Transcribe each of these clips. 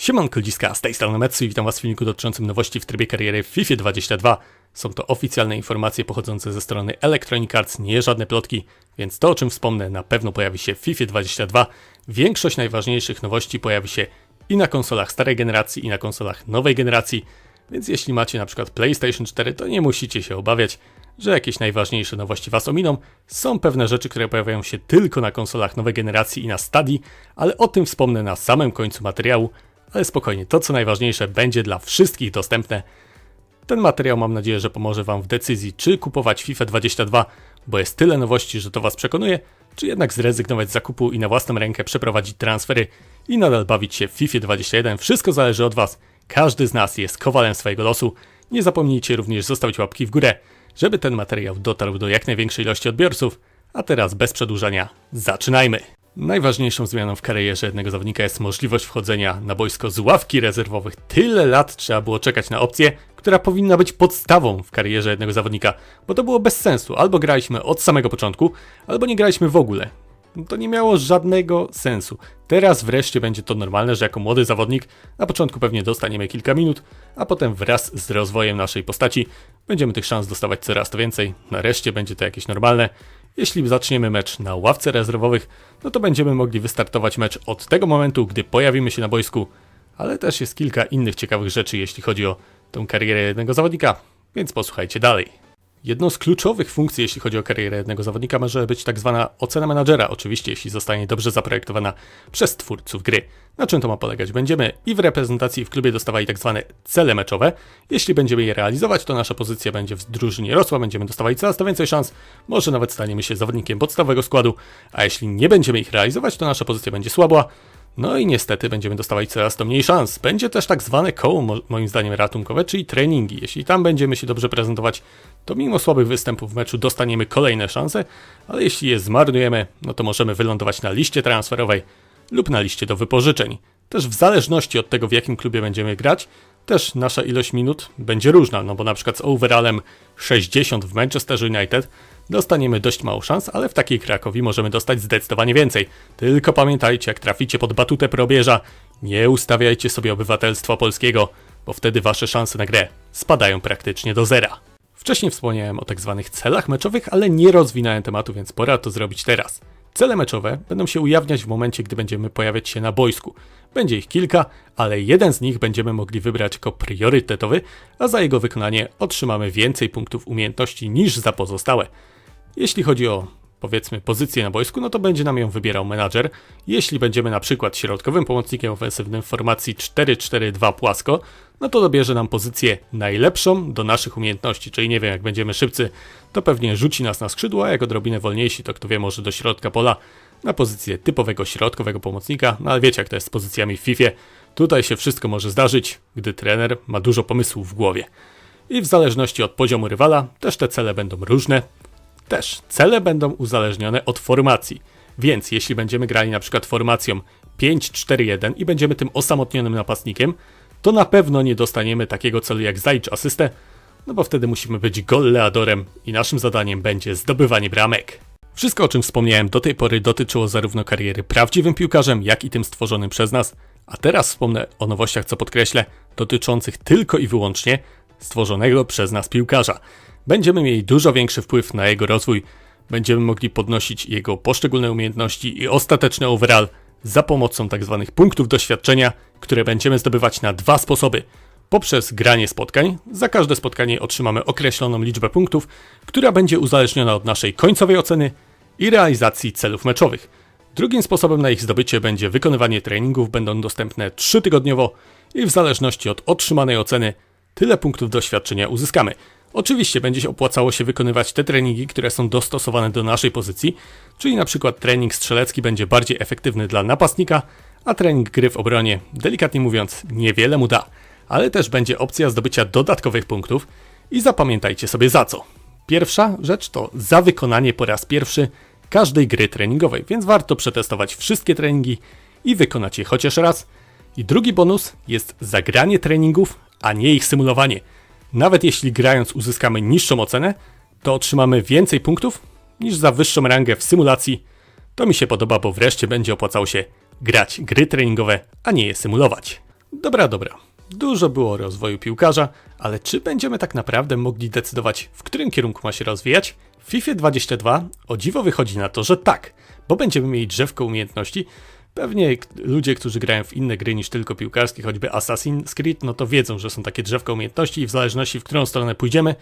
Siemanko Dziska, z tej strony Metsu i witam was w filmiku dotyczącym nowości w trybie kariery w FIFA 22. Są to oficjalne informacje pochodzące ze strony Electronic Arts, nie żadne plotki, więc to o czym wspomnę na pewno pojawi się w FIFA 22. Większość najważniejszych nowości pojawi się i na konsolach starej generacji i na konsolach nowej generacji, więc jeśli macie na przykład PlayStation 4 to nie musicie się obawiać, że jakieś najważniejsze nowości was ominą. Są pewne rzeczy, które pojawiają się tylko na konsolach nowej generacji i na Stadii, ale o tym wspomnę na samym końcu materiału. Ale spokojnie, to co najważniejsze będzie dla wszystkich dostępne. Ten materiał mam nadzieję, że pomoże Wam w decyzji, czy kupować FIFA 22, bo jest tyle nowości, że to Was przekonuje, czy jednak zrezygnować z zakupu i na własną rękę przeprowadzić transfery i nadal bawić się w FIFA 21. Wszystko zależy od Was. Każdy z nas jest kowalem swojego losu. Nie zapomnijcie również zostawić łapki w górę, żeby ten materiał dotarł do jak największej ilości odbiorców. A teraz bez przedłużania, zaczynajmy! Najważniejszą zmianą w karierze jednego zawodnika jest możliwość wchodzenia na boisko z ławki rezerwowych. Tyle lat trzeba było czekać na opcję, która powinna być podstawą w karierze jednego zawodnika, bo to było bez sensu. Albo graliśmy od samego początku, albo nie graliśmy w ogóle. To nie miało żadnego sensu. Teraz wreszcie będzie to normalne, że jako młody zawodnik na początku pewnie dostaniemy kilka minut, a potem wraz z rozwojem naszej postaci będziemy tych szans dostawać coraz to więcej. Nareszcie będzie to jakieś normalne. Jeśli zaczniemy mecz na ławce rezerwowych, no to będziemy mogli wystartować mecz od tego momentu, gdy pojawimy się na boisku, ale też jest kilka innych ciekawych rzeczy, jeśli chodzi o tę karierę jednego zawodnika, więc posłuchajcie dalej. Jedną z kluczowych funkcji, jeśli chodzi o karierę jednego zawodnika, może być tak zwana ocena menadżera, oczywiście jeśli zostanie dobrze zaprojektowana przez twórców gry. Na czym to ma polegać? Będziemy i w reprezentacji, i w klubie dostawali tak zwane cele meczowe. Jeśli będziemy je realizować, to nasza pozycja będzie w drużynie rosła, będziemy dostawali coraz to więcej szans, może nawet staniemy się zawodnikiem podstawowego składu, a jeśli nie będziemy ich realizować, to nasza pozycja będzie słabła, no i niestety będziemy dostawać coraz to mniej szans. Będzie też tak zwane koło, moim zdaniem, ratunkowe, czyli treningi. Jeśli tam będziemy się dobrze prezentować, to mimo słabych występów w meczu dostaniemy kolejne szanse, ale jeśli je zmarnujemy, no to możemy wylądować na liście transferowej lub na liście do wypożyczeń. Też w zależności od tego, w jakim klubie będziemy grać, też nasza ilość minut będzie różna, no bo na przykład z overallem 60 w Manchester United dostaniemy dość mało szans, ale w takiej Krakowi możemy dostać zdecydowanie więcej. Tylko pamiętajcie, jak traficie pod batutę probierza, nie ustawiajcie sobie obywatelstwa polskiego, bo wtedy wasze szanse na grę spadają praktycznie do zera. Wcześniej wspomniałem o tak zwanych celach meczowych, ale nie rozwinąłem tematu, więc pora to zrobić teraz. Cele meczowe będą się ujawniać w momencie, gdy będziemy pojawiać się na boisku. Będzie ich kilka, ale jeden z nich będziemy mogli wybrać jako priorytetowy, a za jego wykonanie otrzymamy więcej punktów umiejętności niż za pozostałe. Jeśli chodzi o powiedzmy pozycję na boisku, no to będzie nam ją wybierał menadżer. Jeśli będziemy na przykład środkowym pomocnikiem ofensywnym w formacji 4-4-2 płasko, no to dobierze nam pozycję najlepszą do naszych umiejętności, czyli nie wiem, jak będziemy szybcy, to pewnie rzuci nas na skrzydło, a jak odrobinę wolniejsi, to kto wie, może do środka pola na pozycję typowego środkowego pomocnika, no ale wiecie jak to jest z pozycjami w FIFA, tutaj się wszystko może zdarzyć, gdy trener ma dużo pomysłów w głowie. I w zależności od poziomu rywala też te cele będą różne, też cele będą uzależnione od formacji. Więc jeśli będziemy grali na przykład formacją 5-4-1 i będziemy tym osamotnionym napastnikiem, to na pewno nie dostaniemy takiego celu jak zalicz asystę, no bo wtedy musimy być golleadorem i naszym zadaniem będzie zdobywanie bramek. Wszystko o czym wspomniałem do tej pory dotyczyło zarówno kariery prawdziwym piłkarzem, jak i tym stworzonym przez nas, a teraz wspomnę o nowościach, co podkreślę, dotyczących tylko i wyłącznie stworzonego przez nas piłkarza będziemy mieli dużo większy wpływ na jego rozwój, będziemy mogli podnosić jego poszczególne umiejętności i ostateczny overall za pomocą tzw. Tak punktów doświadczenia, które będziemy zdobywać na dwa sposoby. Poprzez granie spotkań, za każde spotkanie otrzymamy określoną liczbę punktów, która będzie uzależniona od naszej końcowej oceny i realizacji celów meczowych. Drugim sposobem na ich zdobycie będzie wykonywanie treningów, będą dostępne 3 tygodniowo i w zależności od otrzymanej oceny tyle punktów doświadczenia uzyskamy. Oczywiście będzie się opłacało się wykonywać te treningi, które są dostosowane do naszej pozycji, czyli na przykład trening strzelecki będzie bardziej efektywny dla napastnika, a trening gry w obronie, delikatnie mówiąc, niewiele mu da, ale też będzie opcja zdobycia dodatkowych punktów i zapamiętajcie sobie za co. Pierwsza rzecz to za wykonanie po raz pierwszy każdej gry treningowej, więc warto przetestować wszystkie treningi i wykonać je chociaż raz. I drugi bonus jest zagranie treningów, a nie ich symulowanie. Nawet jeśli grając uzyskamy niższą ocenę, to otrzymamy więcej punktów niż za wyższą rangę w symulacji. To mi się podoba, bo wreszcie będzie opłacało się grać gry treningowe, a nie je symulować. Dobra, dobra. Dużo było o rozwoju piłkarza, ale czy będziemy tak naprawdę mogli decydować, w którym kierunku ma się rozwijać? W FIFA 22 o dziwo wychodzi na to, że tak, bo będziemy mieli drzewko umiejętności. Pewnie ludzie, którzy grają w inne gry niż tylko piłkarskie, choćby Assassin's Creed, no to wiedzą, że są takie drzewka umiejętności i w zależności w którą stronę pójdziemy,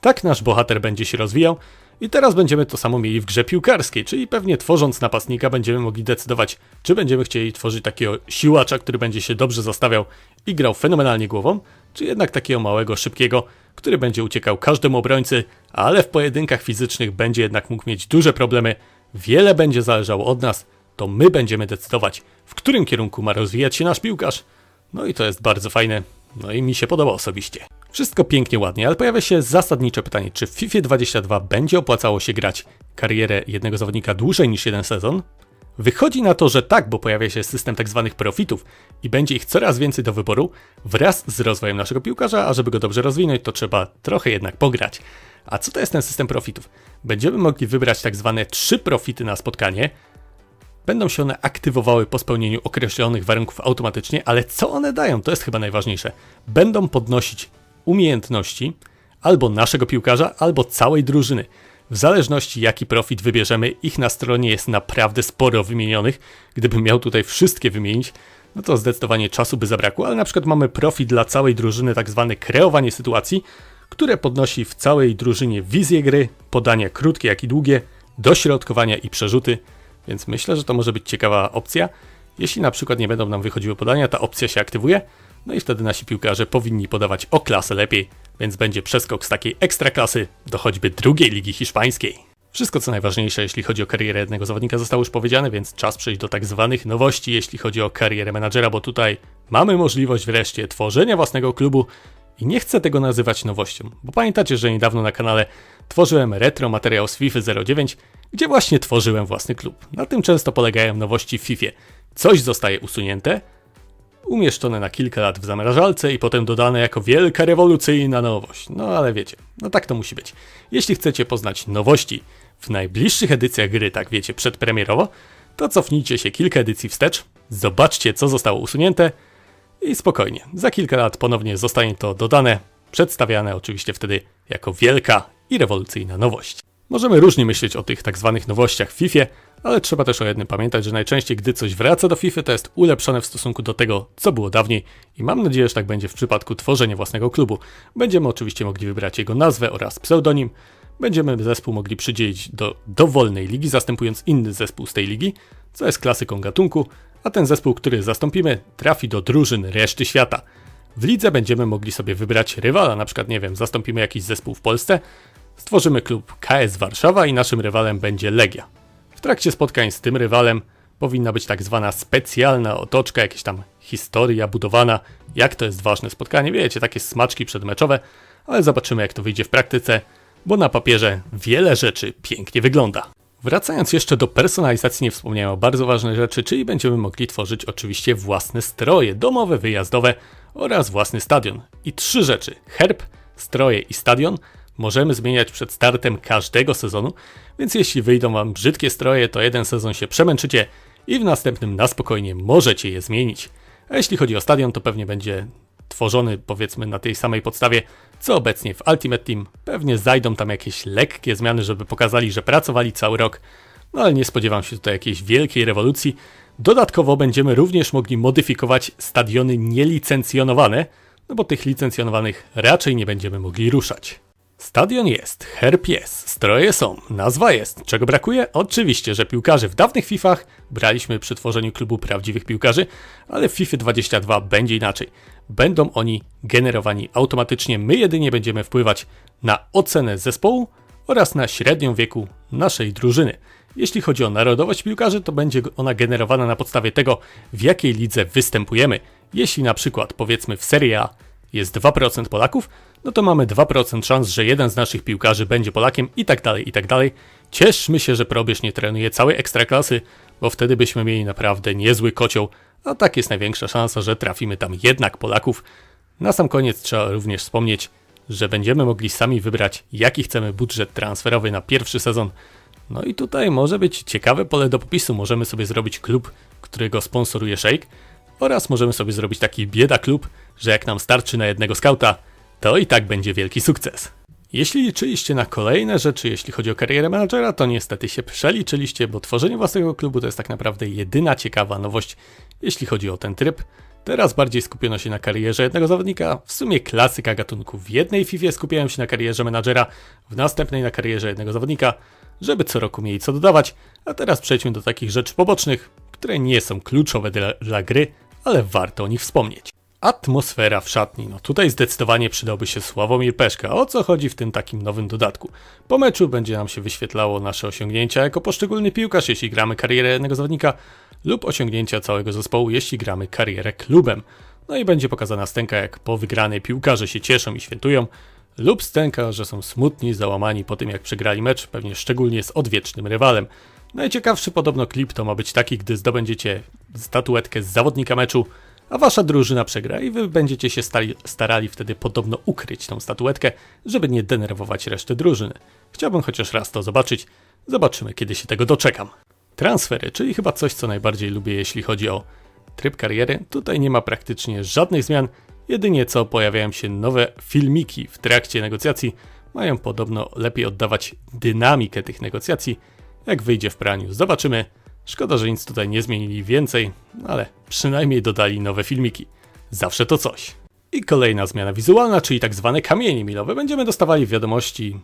tak nasz bohater będzie się rozwijał. I teraz będziemy to samo mieli w grze piłkarskiej, czyli pewnie tworząc napastnika będziemy mogli decydować, czy będziemy chcieli tworzyć takiego siłacza, który będzie się dobrze zastawiał i grał fenomenalnie głową, czy jednak takiego małego, szybkiego, który będzie uciekał każdemu obrońcy, ale w pojedynkach fizycznych będzie jednak mógł mieć duże problemy. Wiele będzie zależało od nas, to my będziemy decydować, w którym kierunku ma rozwijać się nasz piłkarz. No i to jest bardzo fajne, no i mi się podoba osobiście. Wszystko pięknie, ładnie, ale pojawia się zasadnicze pytanie, czy w FIFA 22 będzie opłacało się grać karierę jednego zawodnika dłużej niż jeden sezon? Wychodzi na to, że tak, bo pojawia się system tak zwanych profitów i będzie ich coraz więcej do wyboru wraz z rozwojem naszego piłkarza, a żeby go dobrze rozwinąć, to trzeba trochę jednak pograć. A co to jest ten system profitów? Będziemy mogli wybrać tak zwane trzy profity na spotkanie. Będą się one aktywowały po spełnieniu określonych warunków automatycznie, ale co one dają? To jest chyba najważniejsze. Będą podnosić umiejętności albo naszego piłkarza, albo całej drużyny. W zależności jaki profit wybierzemy, ich na stronie jest naprawdę sporo wymienionych. Gdybym miał tutaj wszystkie wymienić, no to zdecydowanie czasu by zabrakło, ale na przykład mamy profit dla całej drużyny, tak zwane kreowanie sytuacji, które podnosi w całej drużynie wizję gry, podania krótkie jak i długie, dośrodkowania i przerzuty, więc myślę, że to może być ciekawa opcja. Jeśli na przykład nie będą nam wychodziły podania, ta opcja się aktywuje, no i wtedy nasi piłkarze powinni podawać o klasę lepiej, więc będzie przeskok z takiej ekstraklasy do choćby drugiej ligi hiszpańskiej. Wszystko co najważniejsze, jeśli chodzi o karierę jednego zawodnika zostało już powiedziane, więc czas przejść do tak zwanych nowości, jeśli chodzi o karierę menadżera, bo tutaj mamy możliwość wreszcie tworzenia własnego klubu i nie chcę tego nazywać nowością, bo pamiętacie, że niedawno na kanale tworzyłem retro materiał z FIFA 09, gdzie właśnie tworzyłem własny klub. Na tym często polegają nowości w FIFA. Coś zostaje usunięte, umieszczone na kilka lat w zamrażalce i potem dodane jako wielka rewolucyjna nowość. No ale wiecie, no tak to musi być. Jeśli chcecie poznać nowości w najbliższych edycjach gry, tak wiecie, przedpremierowo, to cofnijcie się kilka edycji wstecz, zobaczcie co zostało usunięte i spokojnie, za kilka lat ponownie zostanie to dodane, przedstawiane oczywiście wtedy jako wielka i rewolucyjna nowość. Możemy różnie myśleć o tych tak zwanych nowościach w FIFA, ale trzeba też o jednym pamiętać, że najczęściej gdy coś wraca do FIFA, to jest ulepszone w stosunku do tego, co było dawniej i mam nadzieję, że tak będzie w przypadku tworzenia własnego klubu. Będziemy oczywiście mogli wybrać jego nazwę oraz pseudonim, będziemy zespół mogli przydzielić do dowolnej ligi, zastępując inny zespół z tej ligi, co jest klasyką gatunku, a ten zespół, który zastąpimy, trafi do drużyn reszty świata. W lidze będziemy mogli sobie wybrać rywala, na przykład, nie wiem, zastąpimy jakiś zespół w Polsce, stworzymy klub KS Warszawa i naszym rywalem będzie Legia. W trakcie spotkań z tym rywalem powinna być tak zwana specjalna otoczka, jakaś tam historia budowana, jak to jest ważne spotkanie, wiecie, takie smaczki przedmeczowe, ale zobaczymy jak to wyjdzie w praktyce, bo na papierze wiele rzeczy pięknie wygląda. Wracając jeszcze do personalizacji, nie wspomniałem o bardzo ważnej rzeczy, czyli będziemy mogli tworzyć oczywiście własne stroje domowe, wyjazdowe oraz własny stadion. I trzy rzeczy: herb, stroje i stadion możemy zmieniać przed startem każdego sezonu, więc jeśli wyjdą wam brzydkie stroje, to jeden sezon się przemęczycie i w następnym na spokojnie możecie je zmienić. A jeśli chodzi o stadion, to pewnie będzie tworzony powiedzmy na tej samej podstawie, co obecnie w Ultimate Team. Pewnie zajdą tam jakieś lekkie zmiany, żeby pokazali, że pracowali cały rok, no ale nie spodziewam się tutaj jakiejś wielkiej rewolucji. Dodatkowo będziemy również mogli modyfikować stadiony nielicencjonowane, no bo tych licencjonowanych raczej nie będziemy mogli ruszać. Stadion jest, herb jest, stroje są, nazwa jest. Czego brakuje? Oczywiście, że piłkarzy w dawnych FIFach braliśmy przy tworzeniu klubu prawdziwych piłkarzy, ale w FIFA 22 będzie inaczej. Będą oni generowani automatycznie, my jedynie będziemy wpływać na ocenę zespołu oraz na średnią wieku naszej drużyny. Jeśli chodzi o narodowość piłkarzy, to będzie ona generowana na podstawie tego, w jakiej lidze występujemy. Jeśli na przykład powiedzmy w Serie A jest 2% Polaków, no to mamy 2% szans, że jeden z naszych piłkarzy będzie Polakiem i tak dalej, i tak dalej. Cieszmy się, że Probierz nie trenuje całej ekstraklasy, bo wtedy byśmy mieli naprawdę niezły kocioł, a tak jest największa szansa, że trafimy tam jednak Polaków. Na sam koniec trzeba również wspomnieć, że będziemy mogli sami wybrać, jaki chcemy budżet transferowy na pierwszy sezon. No i tutaj może być ciekawe pole do popisu. Możemy sobie zrobić klub, którego sponsoruje Shake. Oraz możemy sobie zrobić taki bieda klub, że jak nam starczy na jednego skauta, to i tak będzie wielki sukces. Jeśli liczyliście na kolejne rzeczy, jeśli chodzi o karierę menadżera, to niestety się przeliczyliście, bo tworzenie własnego klubu to jest tak naprawdę jedyna ciekawa nowość, jeśli chodzi o ten tryb. Teraz bardziej skupiono się na karierze jednego zawodnika, w sumie klasyka gatunku. W jednej FIFA skupiałem się na karierze menadżera, w następnej na karierze jednego zawodnika, żeby co roku mieli co dodawać, a teraz przejdźmy do takich rzeczy pobocznych, które nie są kluczowe dla, dla gry, ale warto o nich wspomnieć. Atmosfera w szatni. No tutaj zdecydowanie przydałby się Sławomir Peszka. O co chodzi w tym takim nowym dodatku? Po meczu będzie nam się wyświetlało nasze osiągnięcia jako poszczególny piłkarz, jeśli gramy karierę jednego zawodnika, lub osiągnięcia całego zespołu, jeśli gramy karierę klubem. No i będzie pokazana stęka, jak po wygranej piłkarze się cieszą i świętują, lub stęka, że są smutni, załamani po tym, jak przegrali mecz, pewnie szczególnie z odwiecznym rywalem. Najciekawszy podobno klip to ma być taki, gdy zdobędziecie statuetkę z zawodnika meczu, a wasza drużyna przegra i wy będziecie się stali, starali wtedy podobno ukryć tą statuetkę, żeby nie denerwować reszty drużyny. Chciałbym chociaż raz to zobaczyć. Zobaczymy, kiedy się tego doczekam. Transfery, czyli chyba coś, co najbardziej lubię, jeśli chodzi o tryb kariery. Tutaj nie ma praktycznie żadnych zmian, jedynie co pojawiają się nowe filmiki w trakcie negocjacji. Mają podobno lepiej oddawać dynamikę tych negocjacji, jak wyjdzie w praniu. Zobaczymy. Szkoda, że nic tutaj nie zmienili więcej, ale przynajmniej dodali nowe filmiki. Zawsze to coś. I kolejna zmiana wizualna, czyli tak zwane kamienie milowe. Będziemy dostawali wiadomości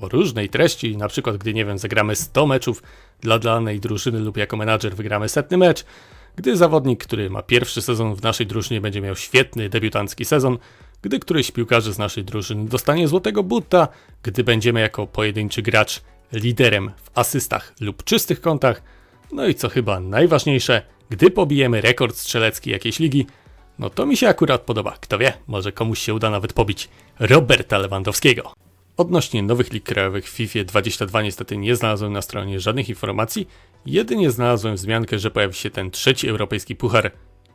o różnej treści, na przykład gdy, nie wiem, zagramy 100 meczów dla danej drużyny lub jako menadżer wygramy setny mecz, gdy zawodnik, który ma pierwszy sezon w naszej drużynie będzie miał świetny debiutancki sezon, gdy któryś piłkarzy z naszej drużyny dostanie złotego buta, gdy będziemy jako pojedynczy gracz liderem w asystach lub czystych kątach, no i co chyba najważniejsze, gdy pobijemy rekord strzelecki jakiejś ligi, no to mi się akurat podoba. Kto wie, może komuś się uda nawet pobić Roberta Lewandowskiego. Odnośnie nowych lig krajowych w FIFA 22 niestety nie znalazłem na stronie żadnych informacji, jedynie znalazłem wzmiankę, że pojawi się ten trzeci europejski puchar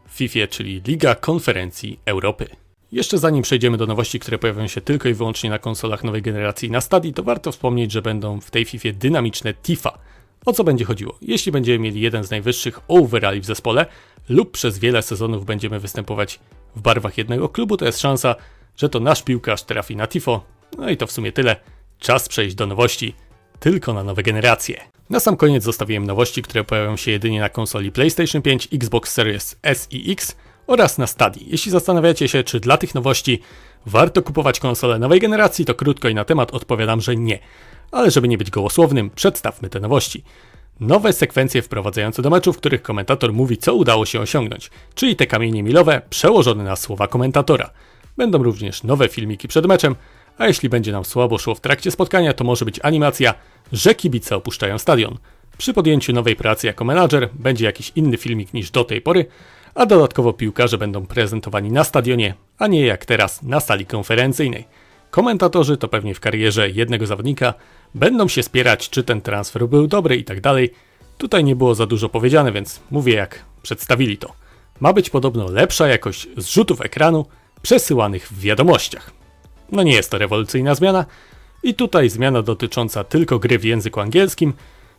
w FIFA, czyli Liga Konferencji Europy. Jeszcze zanim przejdziemy do nowości, które pojawią się tylko i wyłącznie na konsolach nowej generacji na Stadii, to warto wspomnieć, że będą w tej FIFA dynamiczne TIFA. O co będzie chodziło? Jeśli będziemy mieli jeden z najwyższych overalli w zespole lub przez wiele sezonów będziemy występować w barwach jednego klubu, to jest szansa, że to nasz piłkarz trafi na TIFO. No i to w sumie tyle. Czas przejść do nowości, tylko na nowe generacje. Na sam koniec zostawiłem nowości, które pojawią się jedynie na konsoli PlayStation 5, Xbox Series S i X oraz na Stadii. Jeśli zastanawiacie się, czy dla tych nowości warto kupować konsolę nowej generacji, to krótko i na temat odpowiadam, że nie. Ale żeby nie być gołosłownym, przedstawmy te nowości. Nowe sekwencje wprowadzające do meczu, w których komentator mówi, co udało się osiągnąć, czyli te kamienie milowe przełożone na słowa komentatora. Będą również nowe filmiki przed meczem, a jeśli będzie nam słabo szło w trakcie spotkania, to może być animacja, że kibice opuszczają stadion. Przy podjęciu nowej pracy jako menadżer będzie jakiś inny filmik niż do tej pory, a dodatkowo piłkarze będą prezentowani na stadionie, a nie jak teraz na sali konferencyjnej. Komentatorzy to pewnie w karierze jednego zawodnika będą się spierać, czy ten transfer był dobry i tak dalej. Tutaj nie było za dużo powiedziane, więc mówię jak przedstawili to. Ma być podobno lepsza jakość zrzutów ekranu przesyłanych w wiadomościach. No nie jest to rewolucyjna zmiana. I tutaj zmiana dotycząca tylko gry w języku angielskim,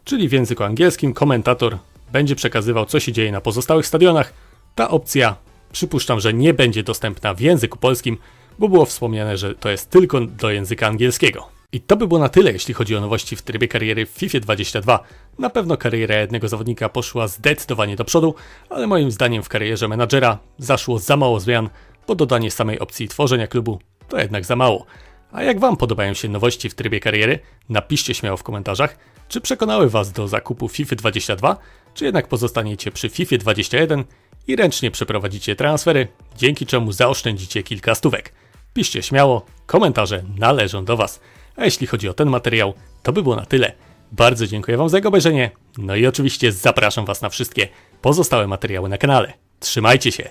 czyli w języku angielskim komentator będzie przekazywał co się dzieje na pozostałych stadionach. Ta opcja przypuszczam, że nie będzie dostępna w języku polskim, bo było wspomniane, że to jest tylko do języka angielskiego. I to by było na tyle, jeśli chodzi o nowości w trybie kariery w FIFA 22. Na pewno kariera jednego zawodnika poszła zdecydowanie do przodu, ale moim zdaniem w karierze menadżera zaszło za mało zmian, bo dodanie samej opcji tworzenia klubu to jednak za mało. A jak Wam podobają się nowości w trybie kariery? Napiszcie śmiało w komentarzach, czy przekonały Was do zakupu FIFA 22, czy jednak pozostaniecie przy FIFA 21 i ręcznie przeprowadzicie transfery, dzięki czemu zaoszczędzicie kilka stówek. Piszcie śmiało, komentarze należą do Was. A jeśli chodzi o ten materiał, to by było na tyle. Bardzo dziękuję Wam za jego obejrzenie, no i oczywiście zapraszam Was na wszystkie pozostałe materiały na kanale. Trzymajcie się!